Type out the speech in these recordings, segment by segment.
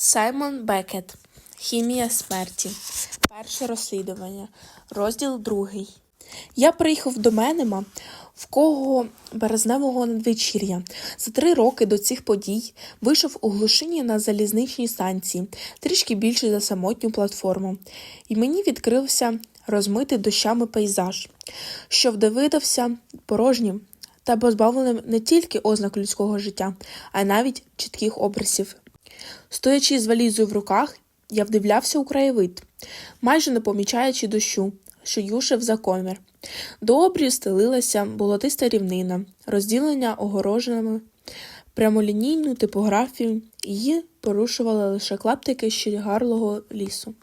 Саймон Бекет. Хімія смерті. Перше розслідування. Розділ другий. Я приїхав до Менема, в кого березневого надвечір'я. За три роки до цих подій вийшов у глушині на залізничній станції, трішки більше за самотню платформу, і мені відкрився розмитий дощами пейзаж, що вдивився порожнім та позбавленим не тільки ознак людського життя, а й навіть чітких образів. Стоячи з валізою в руках, я вдивлявся у краєвид, майже не помічаючи дощу, що юшив за комір. До обрію стелилася болотиста рівнина, розділення огороженими, прямолінійну типографію, її порушували лише клаптики щегарлого лісу.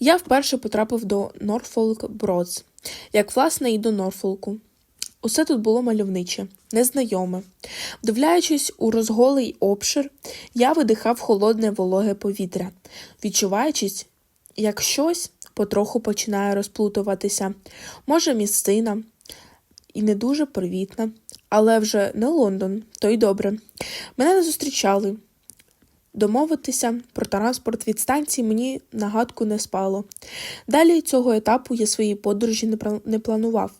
Я вперше потрапив до Норфолк Бродс, як власне і до Норфолку. Усе тут було мальовниче, незнайоме. Вдивляючись у розголий обшир, я видихав холодне вологе повітря, відчуваючись, як щось потроху починає розплутуватися. Може, місцина і не дуже привітна, але вже не Лондон, то й добре. Мене не зустрічали. Домовитися про транспорт від станції мені нагадку не спало. Далі цього етапу я свої подорожі не планував.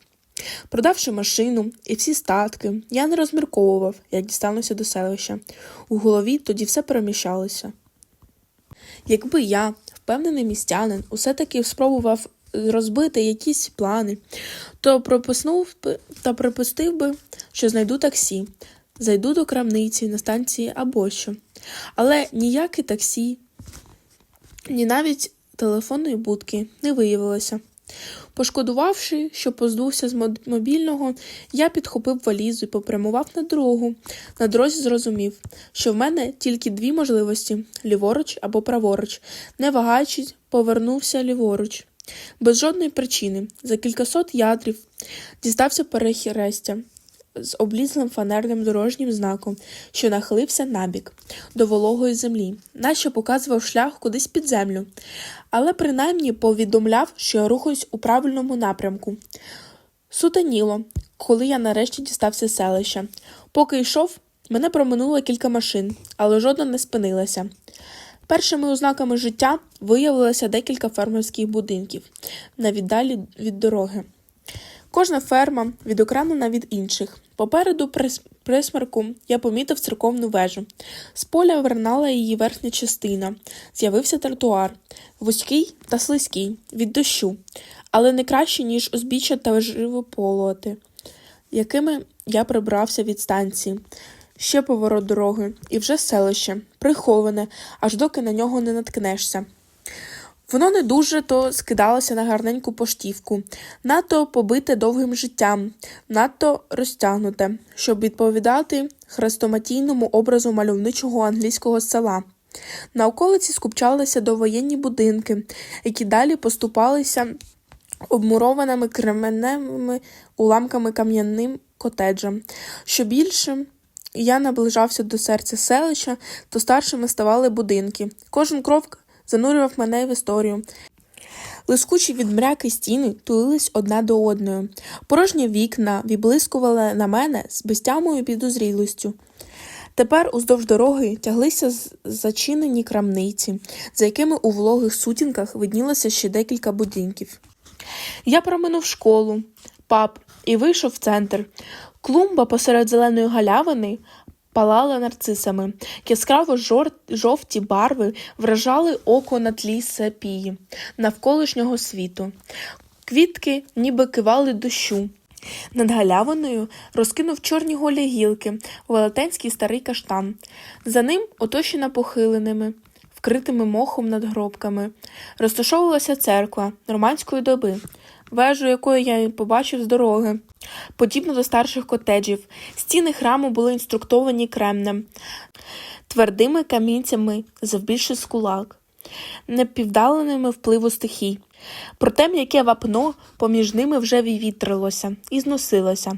Продавши машину і всі статки, я не розмірковував, як дістануся до селища. У голові тоді все переміщалося. Якби я, впевнений містянин, усе таки спробував розбити якісь плани, то прописнув би та припустив би, що знайду таксі, зайду до крамниці на станції або що. Але ніяке таксі, ні навіть телефонної будки не виявилося. Пошкодувавши, що поздувся з мобільного, я підхопив валізу і попрямував на дорогу. На дорозі зрозумів, що в мене тільки дві можливості ліворуч або праворуч. Не вагаючись, повернувся ліворуч. Без жодної причини, за кількасот ядрів, дістався перехрестя з облізлим фанерним дорожнім знаком, що нахилився набік до вологої землі, наче показував шлях кудись під землю, але принаймні повідомляв, що я рухаюсь у правильному напрямку. Сутеніло, коли я нарешті дістався селища. Поки йшов, мене проминуло кілька машин, але жодна не спинилася. Першими ознаками життя виявилося декілька фермерських будинків на віддалі від дороги. Кожна ферма відокремлена від інших. Попереду прис- присмерку я помітив церковну вежу. З поля вирнала її верхня частина. З'явився тротуар, вузький та слизький від дощу, але не краще, ніж узбіччя та живополоти, якими я прибрався від станції. Ще поворот дороги, і вже селище, приховане, аж доки на нього не наткнешся. Воно не дуже то скидалося на гарненьку поштівку, надто побите довгим життям, надто розтягнуте, щоб відповідати хрестоматійному образу мальовничого англійського села. На околиці скупчалися довоєнні будинки, які далі поступалися обмурованими кременними уламками кам'яним котеджем. Що більше я наближався до серця селища, то старшими ставали будинки. Кожен крок занурював мене в історію. Лискучі від мряки стіни тулились одна до одної. Порожні вікна відблискували на мене з безтямою підозрілостю. Тепер уздовж дороги тяглися зачинені крамниці, за якими у вологих сутінках виднілося ще декілька будинків. Я проминув школу, паб і вийшов в центр. Клумба посеред зеленої галявини палала нарцисами. Яскраво жовті барви вражали око на тлі сепії навколишнього світу. Квітки ніби кивали дощу. Над галявиною розкинув чорні голі гілки, велетенський старий каштан. За ним оточена похиленими, вкритими мохом надгробками. Розташовувалася церква нормандської доби, вежу якої я побачив з дороги. Подібно до старших котеджів, стіни храму були інструктовані кремнем, твердими камінцями завбільше з кулак, непівдаленими впливу стихій. Проте м'яке вапно поміж ними вже вівітрилося і зносилося.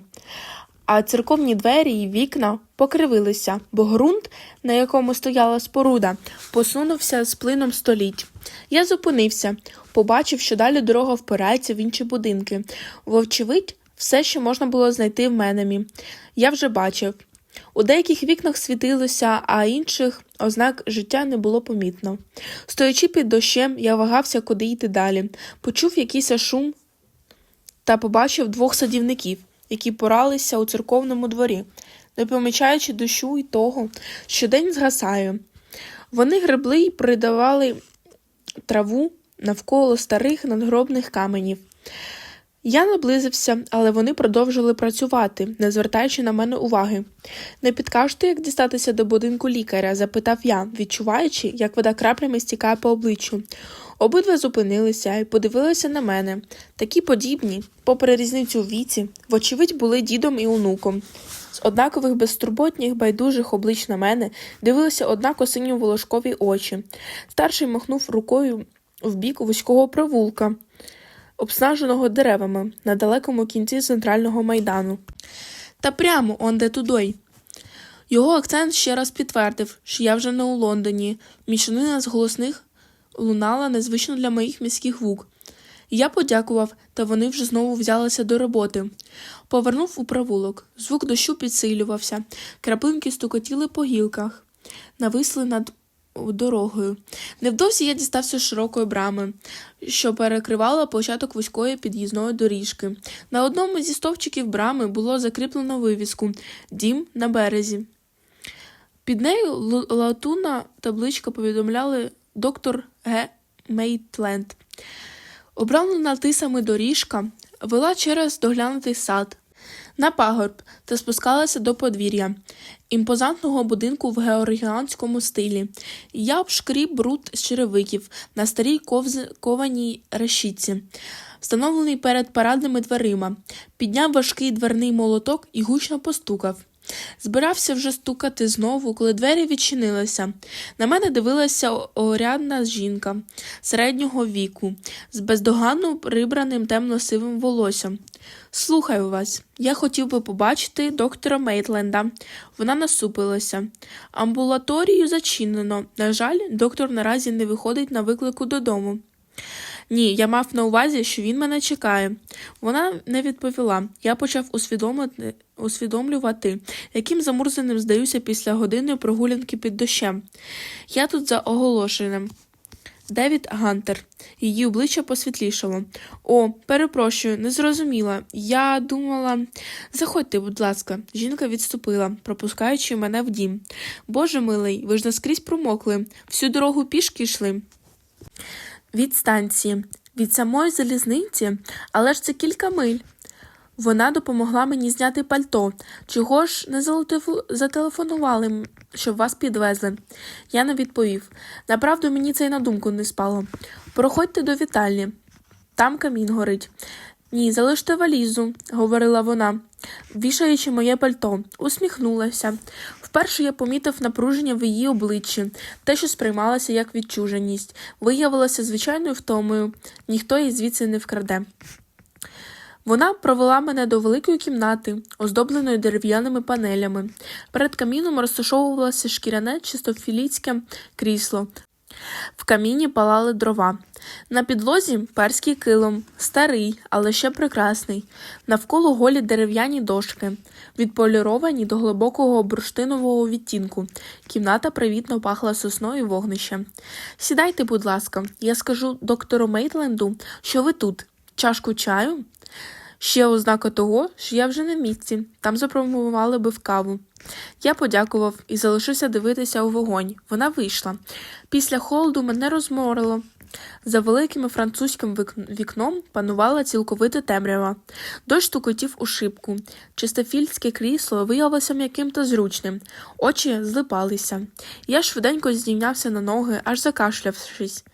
А церковні двері і вікна покривилися, бо ґрунт, на якому стояла споруда, посунувся з плином століть. Я зупинився, побачив, що далі дорога впирається в інші будинки. Вочевидь, все, що можна було знайти в Менемі. Я вже бачив. У деяких вікнах світилося, а інших ознак життя не було помітно. Стоячи під дощем, я вагався, куди йти далі. Почув якийсь шум та побачив двох садівників, які поралися у церковному дворі, не помічаючи дощу й того, що день згасає. Вони гребли й придавали траву навколо старих надгробних каменів. Я наблизився, але вони продовжили працювати, не звертаючи на мене уваги. Не підкажете, як дістатися до будинку лікаря? запитав я, відчуваючи, як вода краплями стікає по обличчю. Обидва зупинилися і подивилися на мене. Такі подібні, попри різницю в віці, вочевидь, були дідом і онуком. З однакових безтурботніх, байдужих облич на мене дивилися однако синьо волошкові очі. Старший махнув рукою в бік вузького провулка обснаженого деревами на далекому кінці центрального майдану. Та прямо он де тудой. Його акцент ще раз підтвердив, що я вже не у Лондоні. Мішанина з голосних лунала незвично для моїх міських вук. Я подякував, та вони вже знову взялися до роботи. Повернув у провулок. Звук дощу підсилювався, краплинки стукотіли по гілках, нависли над дорогою. Невдовзі я дістався широкої брами, що перекривала початок вузької під'їзної доріжки. На одному зі стовпчиків брами було закріплено вивіску Дім на березі. Під нею л- латунна табличка повідомляли доктор Г. Мейтленд. Обрамлена тисами доріжка вела через доглянутий сад на пагорб та спускалася до подвір'я імпозантного будинку в георгіанському стилі. Я обшкріб бруд з черевиків на старій кованій решітці, встановлений перед парадними дверима, підняв важкий дверний молоток і гучно постукав. Збирався вже стукати знову, коли двері відчинилися. На мене дивилася орядна жінка середнього віку, з бездоганно прибраним темно-сивим волоссям. Слухаю вас. Я хотів би побачити доктора Мейтленда. Вона насупилася. Амбулаторію зачинено. На жаль, доктор наразі не виходить на виклику додому. Ні, я мав на увазі, що він мене чекає. Вона не відповіла. Я почав усвідомити, усвідомлювати, яким замурзаним здаюся після години прогулянки під дощем. Я тут за оголошенням. Девід Гантер. Її обличчя посвітлішало. О, перепрошую, не зрозуміла. Я думала. Заходьте, будь ласка. Жінка відступила, пропускаючи мене в дім. Боже милий, ви ж наскрізь промокли. Всю дорогу пішки йшли. Від станції, від самої залізниці, але ж це кілька миль. Вона допомогла мені зняти пальто. Чого ж не зателефонували, щоб вас підвезли? Я не відповів. Направду мені це й на думку не спало. Проходьте до вітальні. Там камін горить. Ні, залиште валізу, говорила вона, вішаючи моє пальто, усміхнулася. Вперше я помітив напруження в її обличчі, те, що сприймалося як відчуженість, виявилося звичайною втомою, ніхто її звідси не вкраде. Вона провела мене до великої кімнати, оздобленої дерев'яними панелями. Перед каміном розташовувалося шкіряне чистофіліцьке крісло. В каміні палали дрова. На підлозі перський килим, старий, але ще прекрасний. Навколо голі дерев'яні дошки, відполіровані до глибокого бурштинового відтінку. Кімната привітно пахла сосною і вогнищем. Сідайте, будь ласка, я скажу доктору Мейтленду, що ви тут. Чашку чаю? Ще ознака того, що я вже на місці, там запропонували би в каву. Я подякував і залишився дивитися у вогонь. Вона вийшла. Після холоду мене розморило. За великим французьким вікном панувала цілковита темрява. Дощ стукотів у шибку. Чистофільське крісло виявилося м'яким та зручним. Очі злипалися. Я швиденько здійнявся на ноги, аж закашлявшись,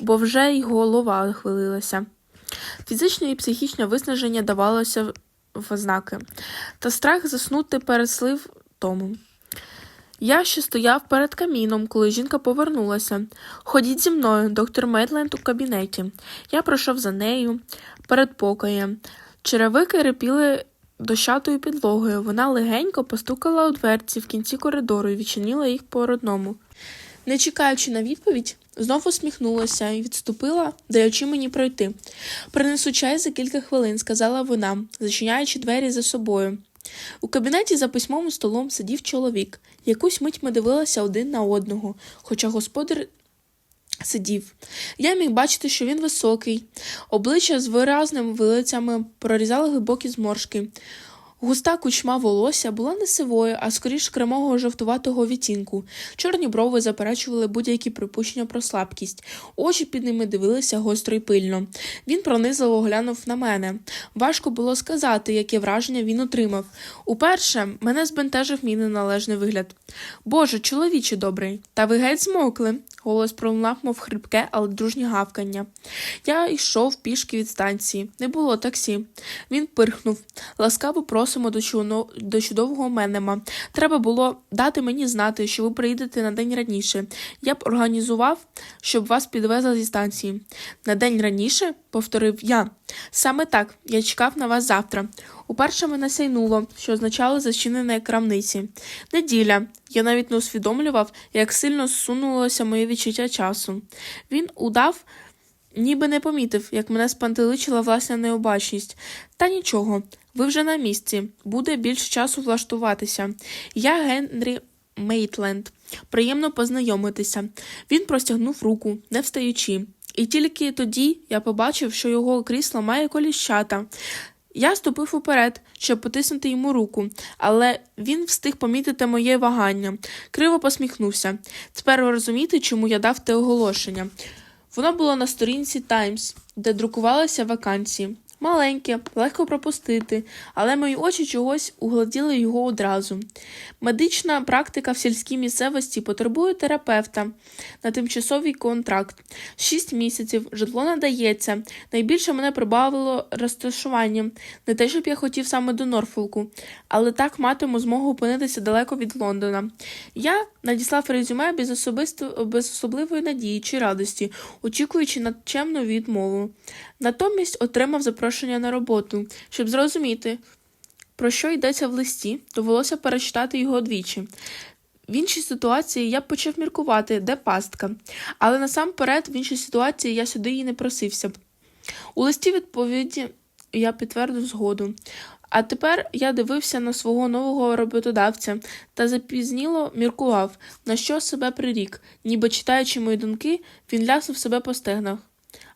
бо вже й голова хвилилася. Фізичне і психічне виснаження давалося в ознаки, та страх заснути переслив тому. Я ще стояв перед каміном, коли жінка повернулася. Ходіть зі мною, доктор Медленд у кабінеті. Я пройшов за нею перед покоєм. Черевики репіли дощатою підлогою. Вона легенько постукала у дверці в кінці коридору і відчинила їх по одному. Не чекаючи на відповідь, знов усміхнулася і відступила, даючи мені пройти. Принесу чай за кілька хвилин, сказала вона, зачиняючи двері за собою. У кабінеті за письмовим столом сидів чоловік. Якусь мить ми дивилися один на одного, хоча господар сидів. Я міг бачити, що він високий, обличчя з виразними вилицями прорізали глибокі зморшки. Густа кучма волосся була не сивою, а скоріш кремового жовтуватого відтінку. Чорні брови заперечували будь-які припущення про слабкість. Очі під ними дивилися гостро й пильно. Він пронизливо глянув на мене. Важко було сказати, яке враження він отримав. Уперше мене збентежив мій неналежний вигляд. Боже, чоловіче добрий, та ви геть змокли. Голос пролунав, мов хрипке, але дружнє гавкання. Я йшов пішки від станції. Не було таксі. Він пирхнув. Ласкаво просимо до, чуно... до чудового менема. Треба було дати мені знати, що ви приїдете на день раніше. Я б організував, щоб вас підвезли зі станції. На день раніше, повторив я. Саме так, я чекав на вас завтра. Уперше мене сяйнуло, що означало зачинене крамниці. Неділя. Я навіть не усвідомлював, як сильно зсунулося моє відчуття часу. Він удав, ніби не помітив, як мене спантеличила власна необачність. Та нічого, ви вже на місці. Буде більше часу влаштуватися. Я Генрі Мейтленд. Приємно познайомитися. Він простягнув руку, не встаючи. І тільки тоді я побачив, що його крісло має коліщата. Я ступив уперед, щоб потиснути йому руку, але він встиг помітити моє вагання. Криво посміхнувся. Тепер ви розумієте, чому я дав те оголошення. Воно було на сторінці Times, де друкувалися вакансії. Маленьке, легко пропустити, але мої очі чогось угладіли його одразу. Медична практика в сільській місцевості потребує терапевта на тимчасовий контракт. Шість місяців, житло надається. Найбільше мене прибавило розташування. Не те, щоб я хотів саме до Норфолку, але так матиму змогу опинитися далеко від Лондона. Я надіслав резюме без, особисто, без особливої надії чи радості, очікуючи на чемну відмову. Натомість отримав запрошення на роботу, щоб зрозуміти, про що йдеться в листі, довелося перечитати його двічі. В іншій ситуації я б почав міркувати, де пастка, але насамперед в іншій ситуації я сюди і не просився б. У листі відповіді я підтвердив згоду. А тепер я дивився на свого нового роботодавця та запізніло міркував, на що себе прирік, ніби читаючи мої думки, він ляснув себе по стегнах.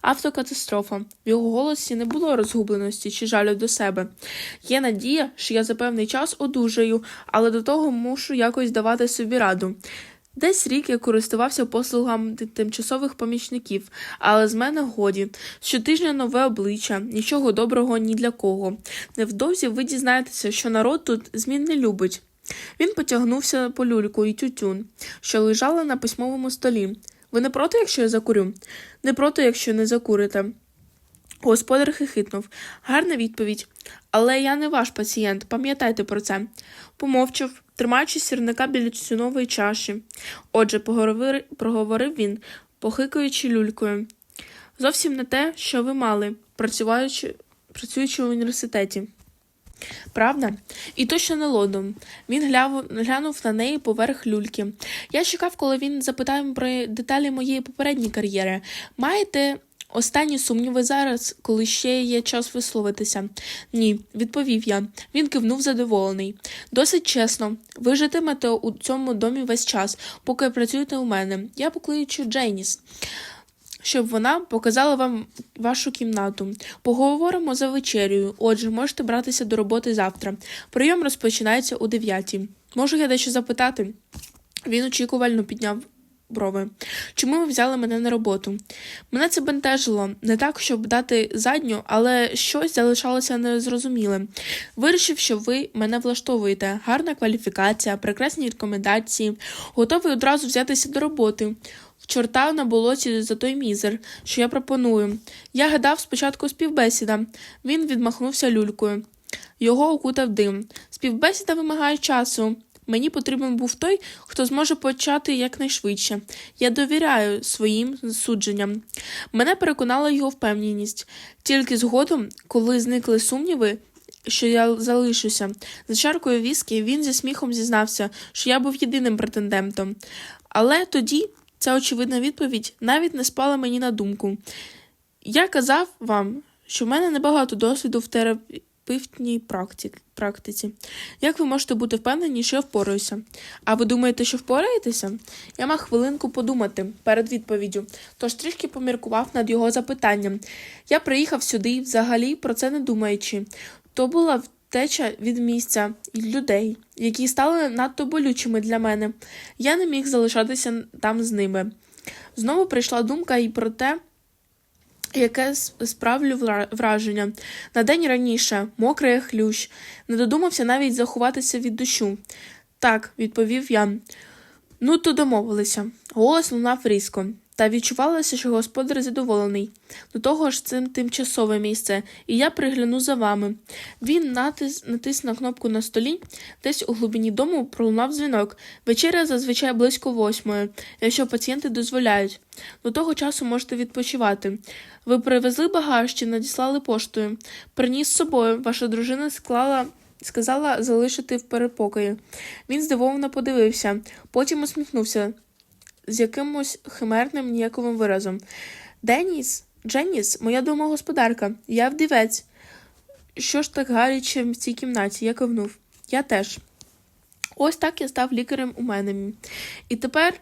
Автокатастрофа. В його голосі не було розгубленості чи жалю до себе. Є надія, що я за певний час одужаю, але до того мушу якось давати собі раду. Десь рік я користувався послугами тимчасових помічників, але з мене годі. Щотижня нове обличчя, нічого доброго ні для кого. Невдовзі ви дізнаєтеся, що народ тут змін не любить. Він потягнувся по люльку і тютюн, що лежала на письмовому столі. Ви не проти, якщо я закурю? Не проти, якщо не закурите. Господар хихикнув. Гарна відповідь. Але я не ваш пацієнт, пам'ятайте про це. Помовчав, тримаючи сірника біля тютюнової чаші. Отже, проговорив він, похикуючи люлькою. Зовсім не те, що ви мали, працюючи в університеті. Правда? І точно не лодом. Він глянув на неї поверх люльки. Я чекав, коли він запитає про деталі моєї попередньої кар'єри. Маєте останні сумніви зараз, коли ще є час висловитися? Ні, відповів я. Він кивнув задоволений. Досить чесно, ви житимете у цьому домі весь час, поки працюєте у мене. Я покличу Джейніс щоб вона показала вам вашу кімнату. Поговоримо за вечерю. Отже, можете братися до роботи завтра. Прийом розпочинається о 9. Можу я дещо запитати? Він очікувально підняв брови. Чому ви взяли мене на роботу? Мене це бентежило не так, щоб дати задню, але щось залишалося незрозумілим. Вирішив, що ви мене влаштовуєте. Гарна кваліфікація, прекрасні рекомендації, готовий одразу взятися до роботи. В чорта на болоті за той мізер, що я пропоную. Я гадав спочатку співбесіда. Він відмахнувся люлькою. Його окутав дим. Співбесіда вимагає часу. Мені потрібен був той, хто зможе почати якнайшвидше. Я довіряю своїм судженням. Мене переконала його впевненість. Тільки згодом, коли зникли сумніви, що я залишуся, за чаркою віскі він зі сміхом зізнався, що я був єдиним претендентом. Але тоді ця очевидна відповідь навіть не спала мені на думку. Я казав вам, що в мене небагато досвіду в терапевтній практиці. Як ви можете бути впевнені, що я впораюся? А ви думаєте, що впораєтеся? Я мав хвилинку подумати перед відповіддю, тож трішки поміркував над його запитанням. Я приїхав сюди, взагалі про це не думаючи. То була втеча від місця і людей, які стали надто болючими для мене. Я не міг залишатися там з ними. Знову прийшла думка і про те, яке справлю враження. На день раніше, мокрий хлющ, не додумався навіть заховатися від дощу. Так, відповів я. Ну, то домовилися. Голос лунав різко, та відчувалося, що господар задоволений. До того ж, це тимчасове місце, і я пригляну за вами. Він натис, натис на кнопку на столі, десь у глибині дому пролунав дзвінок. Вечеря зазвичай близько восьмої, якщо пацієнти дозволяють. До того часу можете відпочивати. Ви привезли багаж чи надіслали поштою. Приніс з собою, ваша дружина склала. Сказала залишити в перепокої. Він здивовано подивився, потім усміхнувся з якимось химерним ніяковим виразом. Деніс, Дженіс, моя домогосподарка, я вдівець. Що ж так гаряче в цій кімнаті? Я кивнув. Я теж. Ось так я став лікарем у мене. І тепер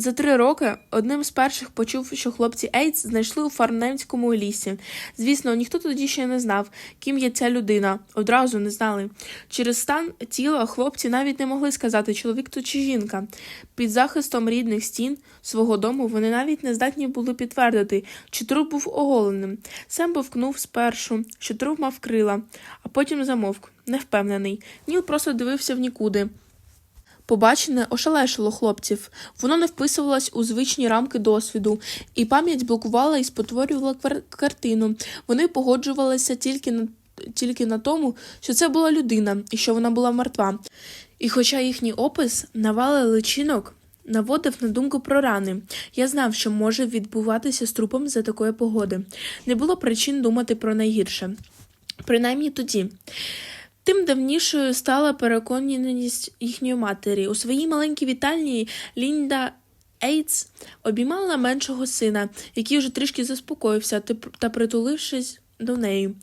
за три роки одним з перших почув, що хлопці Ейтс знайшли у фарнемському лісі. Звісно, ніхто тоді ще не знав, ким є ця людина. Одразу не знали. Через стан тіла хлопці навіть не могли сказати, чоловік то чи жінка. Під захистом рідних стін свого дому вони навіть не здатні були підтвердити, чи труп був оголеним. Сем повкнув спершу, що труп мав крила, а потім замовк, невпевнений. Ніл просто дивився в нікуди. Побачене ошелешило хлопців. Воно не вписувалось у звичні рамки досвіду, і пам'ять блокувала і спотворювала картину. Вони погоджувалися тільки на тільки на тому, що це була людина і що вона була мертва. І хоча їхній опис навали личинок наводив на думку про рани, я знав, що може відбуватися з трупом за такої погоди. Не було причин думати про найгірше. Принаймні тоді. Тим давнішою стала переконаність їхньої матері. У своїй маленькій вітальні Лінда Ейтс обіймала меншого сина, який вже трішки заспокоївся та притулившись до неї.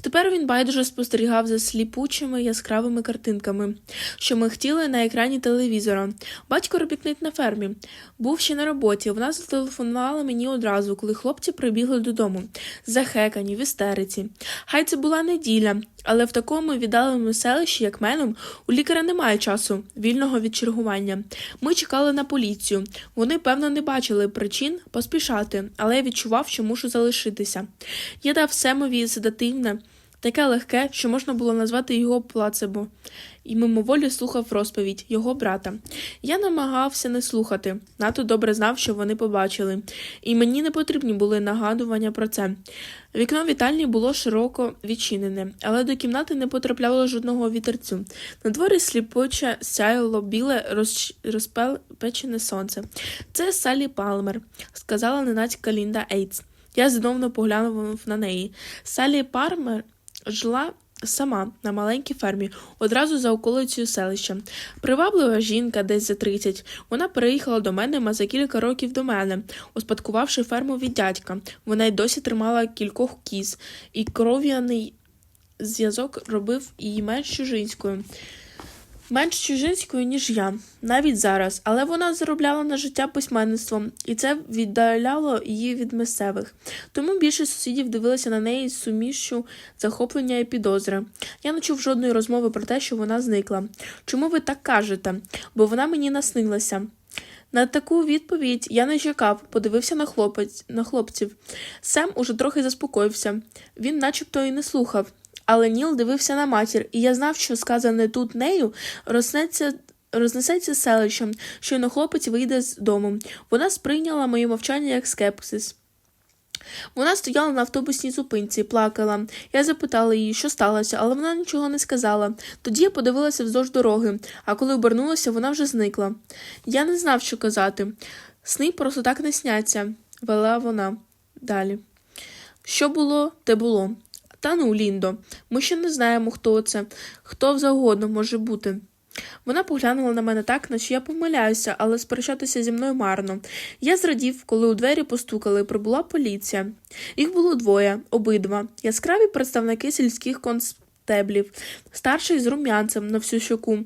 Тепер він байдуже спостерігав за сліпучими яскравими картинками, що михтіли на екрані телевізора. Батько робітник на фермі. Був ще на роботі. Вона зателефонувала мені одразу, коли хлопці прибігли додому, захекані, в істериці. Хай це була неділя, але в такому віддаленому селищі, як Меном, у лікаря немає часу вільного від чергування. Ми чекали на поліцію. Вони, певно, не бачили причин поспішати, але я відчував, що мушу залишитися. Я дав Семові седативне, таке легке, що можна було назвати його плацебо, і мимоволі слухав розповідь його брата. Я намагався не слухати, надто добре знав, що вони побачили, і мені не потрібні були нагадування про це. Вікно вітальні було широко відчинене, але до кімнати не потрапляло жодного вітерцю. На дворі сліпоче сяяло біле розч... розпечене сонце. Це Саллі Палмер, сказала ненацька Лінда Ейтс. Я здивовано поглянув на неї. Саллі Пармер жила сама на маленькій фермі, одразу за околицею селища. Приваблива жінка десь за 30. Вона переїхала до мене за кілька років до мене, успадкувавши ферму від дядька. Вона й досі тримала кількох кіз, і кров'яний зв'язок робив її менш чужинською. Менш чужинською, ніж я, навіть зараз, але вона заробляла на життя письменництвом, і це віддаляло її від місцевих. Тому більше сусідів дивилися на неї з сумішчю захоплення і підозри. Я не чув жодної розмови про те, що вона зникла. Чому ви так кажете? Бо вона мені наснилася. На таку відповідь я не чекав, подивився на хлопець на хлопців. Сем уже трохи заспокоївся. Він начебто і не слухав. Але Ніл дивився на матір, і я знав, що сказане тут нею рознеться. Рознесеться селищем, щойно хлопець вийде з дому. Вона сприйняла моє мовчання як скепсис. Вона стояла на автобусній зупинці, плакала. Я запитала її, що сталося, але вона нічого не сказала. Тоді я подивилася вздовж дороги, а коли обернулася, вона вже зникла. Я не знав, що казати. Сни просто так не сняться, вела вона далі. Що було, те було. Та Ліндо, ми ще не знаємо, хто це, хто завгодно може бути. Вона поглянула на мене так, наче я помиляюся, але сперечатися зі мною марно. Я зрадів, коли у двері постукали, прибула поліція. Їх було двоє, обидва, яскраві представники сільських конс... стеблів, старший з рум'янцем на всю щоку.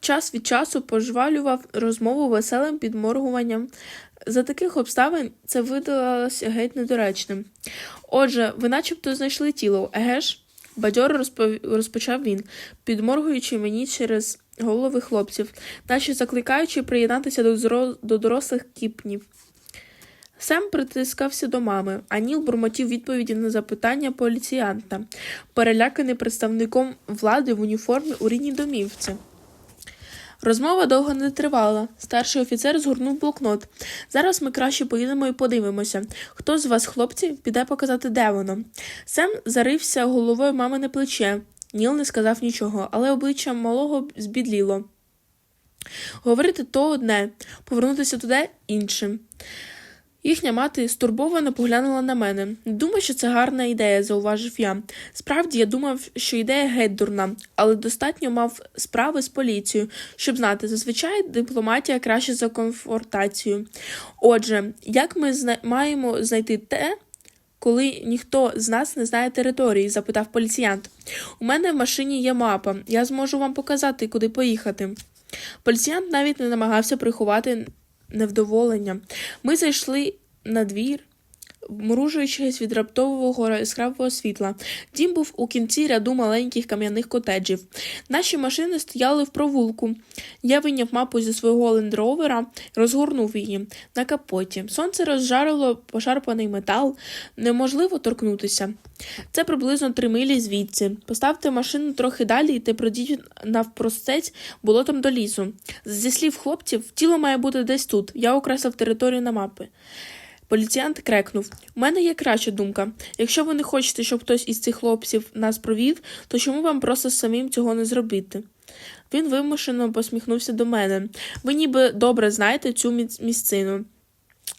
Час від часу пожвалював розмову веселим підморгуванням. За таких обставин це видалося геть недоречним. Отже, ви начебто знайшли тіло, еге ж? Бадьоро розпов- розпочав він, підморгуючи мені через голови хлопців, наче закликаючи приєднатися до, зро... до дорослих кіпнів. Сем притискався до мами, а Ніл бурмотів відповіді на запитання поліціянта, переляканий представником влади в уніформі у рідній домівці. Розмова довго не тривала. Старший офіцер згорнув блокнот. Зараз ми краще поїдемо і подивимося, хто з вас, хлопці, піде показати, де воно. Сем зарився головою мами на плече. Ніл не сказав нічого, але обличчя малого збідліло. Говорити то одне, повернутися туди іншим. Їхня мати стурбовано поглянула на мене. Думаю, що це гарна ідея, зауважив я. Справді, я думав, що ідея геть дурна, але достатньо мав справи з поліцією, щоб знати, зазвичай дипломатія краще за конфронтацію. Отже, як ми зна- маємо знайти те, коли ніхто з нас не знає території? запитав поліціянт. У мене в машині є мапа, я зможу вам показати, куди поїхати. Поліціянт навіть не намагався приховати невдоволення. Ми зайшли на двір, мружуючись від раптового яскравого світла. Дім був у кінці ряду маленьких кам'яних котеджів. Наші машини стояли в провулку. Я вийняв мапу зі свого лендровера, розгорнув її на капоті. Сонце розжарило пошарпаний метал, неможливо торкнутися. Це приблизно три милі звідси. Поставте машину трохи далі і те пройдіть навпростець болотом до лісу. Зі слів хлопців, тіло має бути десь тут. Я окреслив територію на мапи. Поліціянт крекнув: У мене є краща думка. Якщо ви не хочете, щоб хтось із цих хлопців нас провів, то чому вам просто самим цього не зробити? Він вимушено посміхнувся до мене. Ви ніби добре знаєте цю місцину.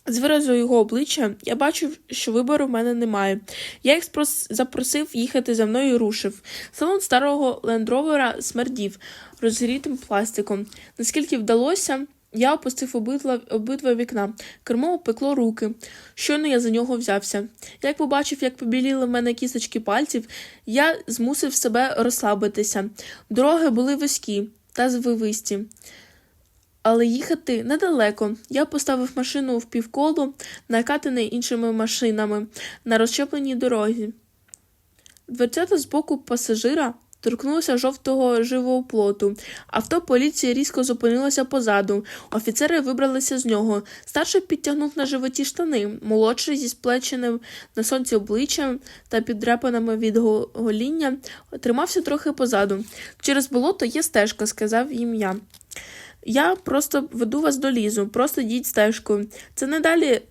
З виразу його обличчя я бачив, що вибору в мене немає. Я їх запросив їхати за мною і рушив. Салон старого лендровера смердів розгрітим пластиком. Наскільки вдалося, я опустив обидва, обидва вікна. Кермо опекло руки. Щойно я за нього взявся. Як побачив, як побіліли в мене кісточки пальців, я змусив себе розслабитися. Дороги були вузькі та звивисті. Але їхати недалеко. Я поставив машину в півколо, накатаний іншими машинами на розщепленій дорозі. Дверцята з боку пасажира торкнулося жовтого живого плоту. Авто поліції різко зупинилося позаду. Офіцери вибралися з нього. Старший підтягнув на животі штани, молодший зі сплеченим на сонці обличчям та підрепаними від гоління тримався трохи позаду. Через болото є стежка, сказав їм я. Я просто веду вас до лізу, просто йдіть стежкою. Це не далі,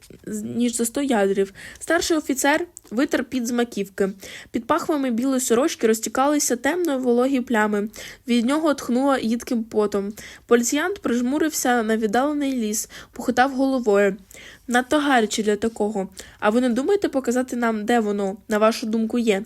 ніж за сто ядрів. Старший офіцер витер під з маківки. Під пахвами білої сорочки розтікалися темно вологі плями. Від нього тхнуло їдким потом. Поліціянт прижмурився на віддалений ліс, похитав головою. Надто гаряче для такого. А ви не думаєте показати нам, де воно, на вашу думку, є?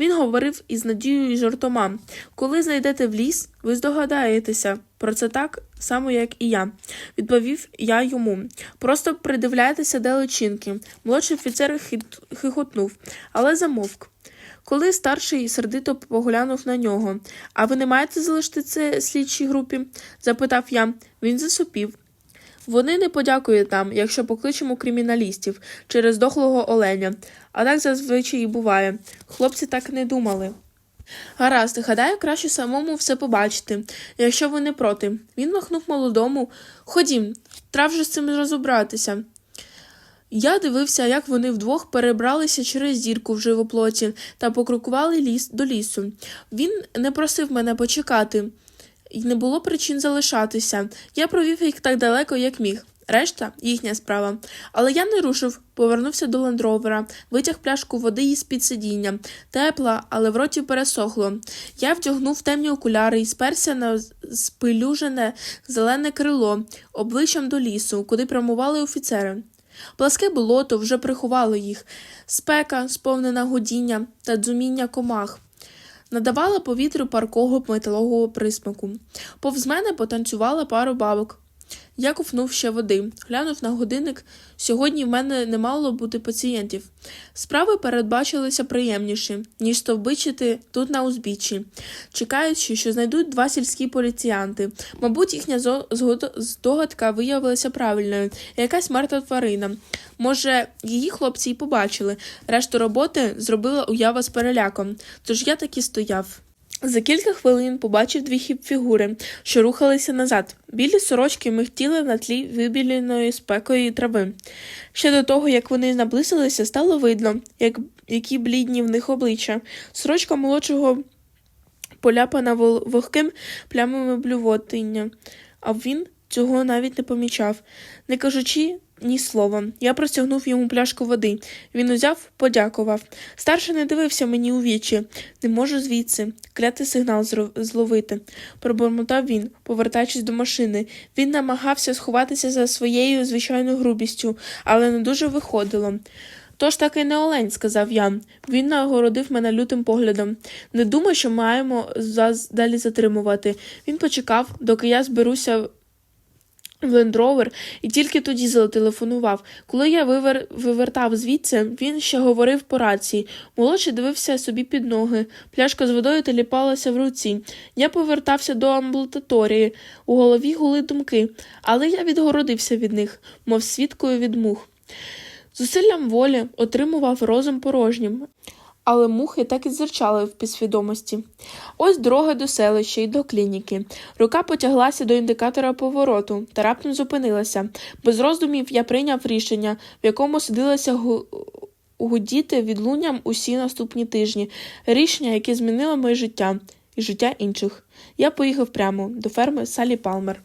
Він говорив із надією і жартома. Коли знайдете в ліс, ви здогадаєтеся про це так само, як і я, відповів я йому. Просто придивляйтеся, де личинки. Молодший офіцер хит... хихотнув, але замовк. Коли старший сердито поглянув на нього. А ви не маєте залишити це слідчій групі? запитав я. Він засопів. Вони не подякують нам, якщо покличемо криміналістів через дохлого оленя. А так зазвичай і буває. Хлопці так не думали. Гаразд, гадаю, краще самому все побачити, якщо ви не проти. Він махнув молодому. Ходім, трав же з цим розібратися. Я дивився, як вони вдвох перебралися через зірку в живоплоті та покрокували ліс до лісу. Він не просив мене почекати, і не було причин залишатися. Я провів їх так далеко, як міг. Решта їхня справа. Але я не рушив, повернувся до лендровера, витяг пляшку води із під сидіння. Тепла, але в роті пересохло. Я вдягнув темні окуляри і сперся на спилюжене зелене крило, обличчям до лісу, куди прямували офіцери. Пласке болото вже приховало їх, спека, сповнена гудіння та дзуміння комах. Надавала повітрю паркого металового присмаку. Повз мене потанцювала пару бабок. Я ковнув ще води, глянув на годинник. Сьогодні в мене не мало бути пацієнтів. Справи передбачилися приємніші, ніж стовбичити тут на узбіччі, чекаючи, що знайдуть два сільські поліціянти. Мабуть, їхня здогадка виявилася правильною. Якась мертва тварина. Може, її хлопці й побачили. Решту роботи зробила уява з переляком. Тож я таки стояв. За кілька хвилин побачив дві хіп-фігури, що рухалися назад. Білі сорочки михтіли на тлі вибіленої спекою трави. Ще до того, як вони наблизилися, стало видно, як, які блідні в них обличчя. Сорочка молодшого поляпана вогким плямами блювотиння, а він цього навіть не помічав. Не кажучи ні слова, я простягнув йому пляшку води. Він узяв, подякував. Старший не дивився мені у вічі. Не можу звідси. Клятий сигнал зловити. Пробормотав він, повертаючись до машини. Він намагався сховатися за своєю звичайною грубістю, але не дуже виходило. Тож таки не олень, сказав я. Він нагородив мене лютим поглядом. Не думай, що маємо далі затримувати. Він почекав, доки я зберуся в лендровер, і тільки тоді зателефонував. Коли я вивер... вивертав звідси, він ще говорив по рації. Молодший дивився собі під ноги. Пляшка з водою теліпалася в руці. Я повертався до амбулаторії. У голові гули думки, але я відгородився від них, мов свідкою від мух. Зусиллям волі отримував розум порожнім. Але мухи так і зерчали в підсвідомості. Ось дорога до селища і до клініки. Рука потяглася до індикатора повороту та раптом зупинилася. Без роздумів я прийняв рішення, в якому судилося гу... гудіти відлунням усі наступні тижні. Рішення, яке змінило моє життя і життя інших. Я поїхав прямо до ферми Салі Палмер.